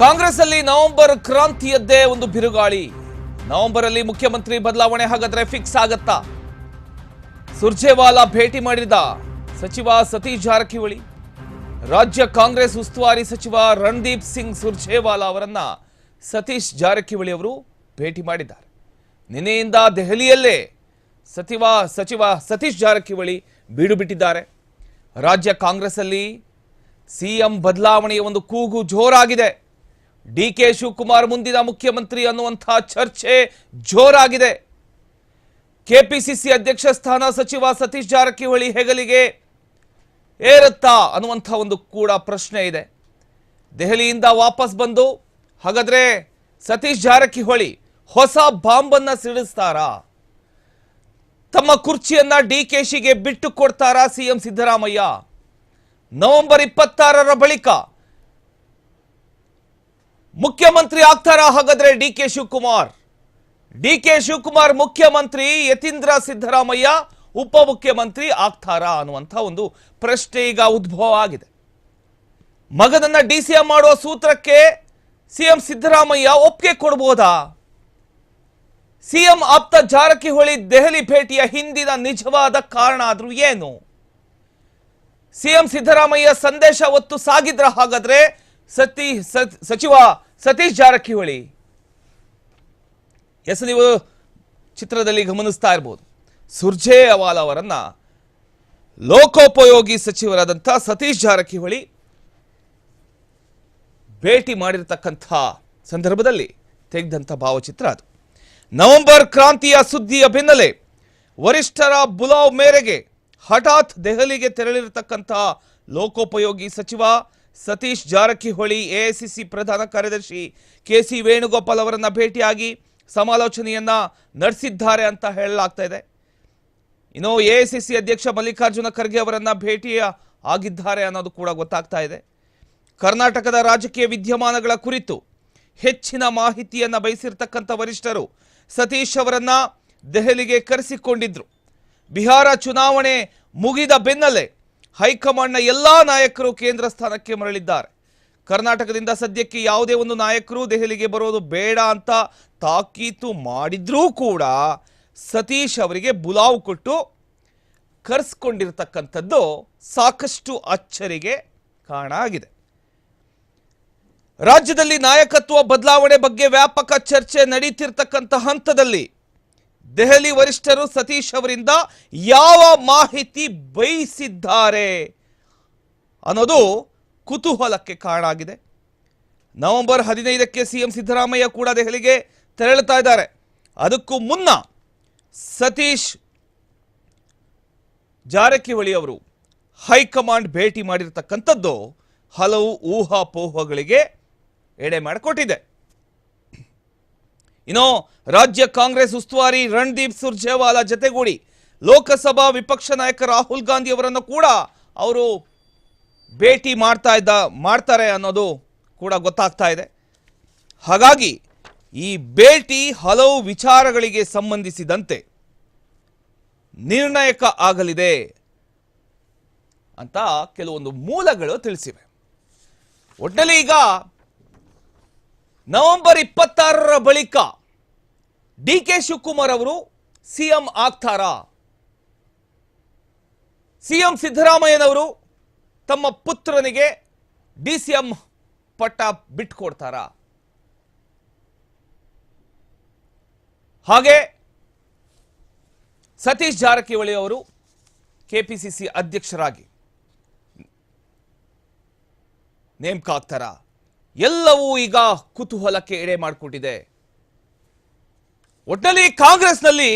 ಕಾಂಗ್ರೆಸ್ ಅಲ್ಲಿ ನವೆಂಬರ್ ಕ್ರಾಂತಿಯದ್ದೇ ಒಂದು ಬಿರುಗಾಳಿ. ನವೆಂಬರ್ ಅಲ್ಲಿ ಮುಖ್ಯಮಂತ್ರಿ ಬದಲಾವಣೆ ಹಾಗಾದ್ರೆ ಫಿಕ್ಸ್ ಆಗತ್ತಾ? ಸುರ್ಜೇವಾಲಾ ಭೇಟಿ ಮಾಡಿದ ಸಚಿವ ಸತೀಶ್ ಜಾರಕಿಹೊಳಿ. ರಾಜ್ಯ ಕಾಂಗ್ರೆಸ್ ಉಸ್ತುವಾರಿ ಸಚಿವ ರಣದೀಪ್ ಸಿಂಗ್ ಸುರ್ಜೇವಾಲಾ ಅವರನ್ನ ಸತೀಶ್ ಜಾರಕಿಹೊಳಿ ಅವರು ಭೇಟಿ ಮಾಡಿದ್ದಾರೆ. ನಿನ್ನೆಯಿಂದ ದೆಹಲಿಯಲ್ಲೇ ಸಚಿವ ಸಚಿವ ಸತೀಶ್ ಜಾರಕಿಹೊಳಿ ಬೀಡು ಬಿಟ್ಟಿದ್ದಾರೆ. ರಾಜ್ಯ ಕಾಂಗ್ರೆಸ್ ಅಲ್ಲಿ ಸಿಎಂ ಬದಲಾವಣೆಯ ಒಂದು ಕೂಗು ಜೋರಾಗಿದೆ. ಡಿ ಕೆ ಶಿವಕುಮಾರ್ ಮುಂದಿನ ಮುಖ್ಯಮಂತ್ರಿ ಅನ್ನುವಂತಹ ಚರ್ಚೆ ಜೋರಾಗಿದೆ. ಕೆಪಿಸಿಸಿ ಅಧ್ಯಕ್ಷ ಸ್ಥಾನ ಸಚಿವ ಸತೀಶ್ ಜಾರಕಿಹೊಳಿ ಹೆಗಲಿಗೆ ಏರುತ್ತಾ ಅನ್ನುವಂಥ ಒಂದು ಕೂಡ ಪ್ರಶ್ನೆ ಇದೆ. ದೆಹಲಿಯಿಂದ ವಾಪಸ್ ಬಂದು ಹಾಗಾದ್ರೆ ಸತೀಶ್ ಜಾರಕಿಹೊಳಿ ಹೊಸ ಬಾಂಬನ್ನು ಸಿಡಿಸ್ತಾರಾ? ತಮ್ಮ ಕುರ್ಚಿಯನ್ನು ಡಿ ಕೆ ಶಿಗೆ ಬಿಟ್ಟು ಕೊಡ್ತಾರಾ ಸಿಎಂ ಸಿದ್ದರಾಮಯ್ಯ? ನವೆಂಬರ್ ಇಪ್ಪತ್ತಾರರ ಬಳಿಕ ಮುಖ್ಯಮಂತ್ರಿ ಆಗ್ತಾರಾ ಹಾಗಾದ್ರೆ D K Shivakumar? D K Shivakumar ಮುಖ್ಯಮಂತ್ರಿ ಯತೀಂದ್ರ ಸಿದ್ದರಾಮಯ್ಯ ಉಪಮುಖ್ಯಮಂತ್ರಿ ಆಗ್ತಾರಾ ಅನ್ನುವಂಥ ಒಂದು ಪ್ರಶ್ನೆ ಈಗ ಉದ್ಭವ ಆಗಿದೆ. ಮಗನನ್ನ ಡಿ ಸಿ ಎಂ ಮಾಡುವ ಸೂತ್ರಕ್ಕೆ ಸಿಎಂ ಸಿದ್ದರಾಮಯ್ಯ ಒಪ್ಪಿಗೆ ಕೊಡಬಹುದಾ ಸಿಎಂ ಆಪ್ತ ಜಾರಕಿಹೊಳಿ ದೆಹಲಿ ಭೇಟಿಯ ಹಿಂದಿನ ನಿಜವಾದ ಕಾರಣ ಆದ್ರೂ ಏನು? ಸಿಎಂ ಸಿದ್ದರಾಮಯ್ಯ ಸಂದೇಶ ಒತ್ತು ಸಾಗಿದ್ರ ಹಾಗಾದ್ರೆ ಸತಿ ಸಚಿವ ಸತೀಶ್ ಜಾರಕಿಹೊಳಿ, ಎಸ್ ನೀವು ಚಿತ್ರದಲ್ಲಿ ಗಮನಿಸ್ತಾ ಇರ್ಬೋದು. ಸುರ್ಜೇವಾಲಾ ಅವರನ್ನ ಲೋಕೋಪಯೋಗಿ ಸಚಿವರಾದಂಥ ಸತೀಶ್ ಜಾರಕಿಹೊಳಿ ಭೇಟಿ ಮಾಡಿರತಕ್ಕಂಥ ಸಂದರ್ಭದಲ್ಲಿ ತೆಗೆದಂಥ ಭಾವಚಿತ್ರ ಅದು. ನವೆಂಬರ್ ಕ್ರಾಂತಿಯ ಸುದ್ದಿಯ ಬೆನ್ನಲೆ ವರಿಷ್ಠರ ಬುಲಾವ್ ಮೇರೆಗೆ ಹಠಾತ್ ದೆಹಲಿಗೆ ತೆರಳಿರತಕ್ಕಂಥ ಲೋಕೋಪಯೋಗಿ ಸಚಿವ ಸತೀಶ್ ಜಾರಕಿಹೊಳಿ ಎಐಸಿಸಿ ಪ್ರಧಾನ ಕಾರ್ಯದರ್ಶಿ ಕೆ ಸಿ ವೇಣುಗೋಪಾಲ್ ಅವರನ್ನು ಭೇಟಿಯಾಗಿ ಸಮಾಲೋಚನೆಯನ್ನ ನಡೆಸಿದ್ದಾರೆ ಅಂತ ಹೇಳಲಾಗ್ತಾ ಇದೆ. ಇನ್ನು ಎಐಸಿಸಿ ಅಧ್ಯಕ್ಷ ಮಲ್ಲಿಕಾರ್ಜುನ ಖರ್ಗೆ ಅವರನ್ನ ಭೇಟಿ ಆಗಿದ್ದಾರೆ ಅನ್ನೋದು ಕೂಡ ಗೊತ್ತಾಗ್ತಾ ಇದೆ. ಕರ್ನಾಟಕದ ರಾಜಕೀಯ ವಿದ್ಯಮಾನಗಳ ಕುರಿತು ಹೆಚ್ಚಿನ ಮಾಹಿತಿಯನ್ನು ಬಯಸಿರ್ತಕ್ಕಂಥ ವರಿಷ್ಠರು ಸತೀಶ್ ಅವರನ್ನ ದೆಹಲಿಗೆ ಕರೆಸಿಕೊಂಡಿದ್ರು. ಬಿಹಾರ ಚುನಾವಣೆ ಮುಗಿದ ಬೆನ್ನಲ್ಲೇ ಹೈಕಮಾಂಡ್ನ ಎಲ್ಲಾ ನಾಯಕರು ಕೇಂದ್ರ ಸ್ಥಾನಕ್ಕೆ ಮರಳಿದ್ದಾರೆ. ಕರ್ನಾಟಕದಿಂದ ಸದ್ಯಕ್ಕೆ ಯಾವುದೇ ಒಂದು ನಾಯಕರು ದೆಹಲಿಗೆ ಬರೋದು ಬೇಡ ಅಂತ ತಾಕೀತು ಮಾಡಿದ್ರೂ ಕೂಡ ಸತೀಶ್ ಅವರಿಗೆ ಬುಲಾವು ಕೊಟ್ಟು ಕರೆಸ್ಕೊಂಡಿರ್ತಕ್ಕಂಥದ್ದು ಸಾಕಷ್ಟು ಅಚ್ಚರಿಗೆ ಕಾರಣ ಆಗಿದೆ ರಾಜ್ಯದಲ್ಲಿ ನಾಯಕತ್ವ ಬದಲಾವಣೆ ಬಗ್ಗೆ ವ್ಯಾಪಕ ಚರ್ಚೆ ನಡೀತಿರ್ತಕ್ಕಂಥ ಹಂತದಲ್ಲಿ ದೆಹಲಿ ವರಿಷ್ಠರು ಸತೀಶ್ ಅವರಿಂದ ಯಾವ ಮಾಹಿತಿ ಬಯಸಿದ್ದಾರೆ ಅನ್ನೋದು ಕುತೂಹಲಕ್ಕೆ ಕಾರಣ ಆಗಿದೆ ನವೆಂಬರ್ ಹದಿನೈದಕ್ಕೆ ಸಿಎಂ ಸಿದ್ದರಾಮಯ್ಯ ಕೂಡ ದೆಹಲಿಗೆ ತೆರಳುತ್ತಾ ಇದ್ದಾರೆ. ಅದಕ್ಕೂ ಮುನ್ನ ಸತೀಶ್ ಜಾರಕಿಹೊಳಿ ಅವರು ಹೈಕಮಾಂಡ್ ಭೇಟಿ ಮಾಡಿರತಕ್ಕಂಥದ್ದು ಹಲವು ಊಹಾಪೋಹಗಳಿಗೆ ಎಡೆ ಮಾಡಿಕೊಟ್ಟಿದೆ. ಇನ್ನು ರಾಜ್ಯ ಕಾಂಗ್ರೆಸ್ ಉಸ್ತುವಾರಿ ರಣದೀಪ್ ಸುರ್ಜೇವಾಲಾ ಜತೆಗೂಡಿ ಲೋಕಸಭಾ ವಿಪಕ್ಷ ನಾಯಕ ರಾಹುಲ್ ಗಾಂಧಿ ಅವರನ್ನು ಕೂಡ ಅವರು ಭೇಟಿ ಮಾಡ್ತಾ ಇದ್ದ, ಮಾಡ್ತಾರೆ ಅನ್ನೋದು ಕೂಡ ಗೊತ್ತಾಗ್ತಾ ಇದೆ. ಹಾಗಾಗಿ ಈ ಭೇಟಿ ಹಲವು ವಿಚಾರಗಳಿಗೆ ಸಂಬಂಧಿಸಿದಂತೆ ನಿರ್ಣಾಯಕ ಆಗಲಿದೆ ಅಂತ ಕೆಲವೊಂದು ಮೂಲಗಳು ತಿಳಿಸಿವೆ. ಒಟ್ಟಿನಲ್ಲಿ ಈಗ ನವೆಂಬರ್ ಇಪ್ಪತ್ತಾರರ ಬಳಿಕ ಡಿ ಕೆ ಶಿವಕುಮಾರ್ ಅವರು ಸಿಎಂ ಆಗ್ತಾರಾ? ಸಿಎಂ ಸಿದ್ದರಾಮಯ್ಯನವರು ತಮ್ಮ ಪುತ್ರನಿಗೆ ಡಿ ಸಿ ಎಂ ಪಟ್ಟ ಬಿಟ್ಕೊಡ್ತಾರಾ? ಹಾಗೆ ಸತೀಶ್ ಜಾರಕಿಹೊಳಿ ಅವರು ಕೆಪಿಸಿಸಿ ಅಧ್ಯಕ್ಷರಾಗಿ ನೇಮಕ ಆಗ್ತಾರಾ ಎಲ್ಲವೂ ಈಗ ಕುತೂಹಲಕ್ಕೆ ಎಡೆ ಮಾಡಿಕೊಟ್ಟಿದೆ. ಒಟ್ಟಿನಲ್ಲಿ ಕಾಂಗ್ರೆಸ್ನಲ್ಲಿ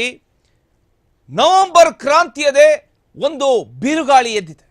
ನವೆಂಬರ್ ಕ್ರಾಂತಿಯದೇ ಒಂದು ಬಿರುಗಾಳಿ ಎದ್ದಿದೆ.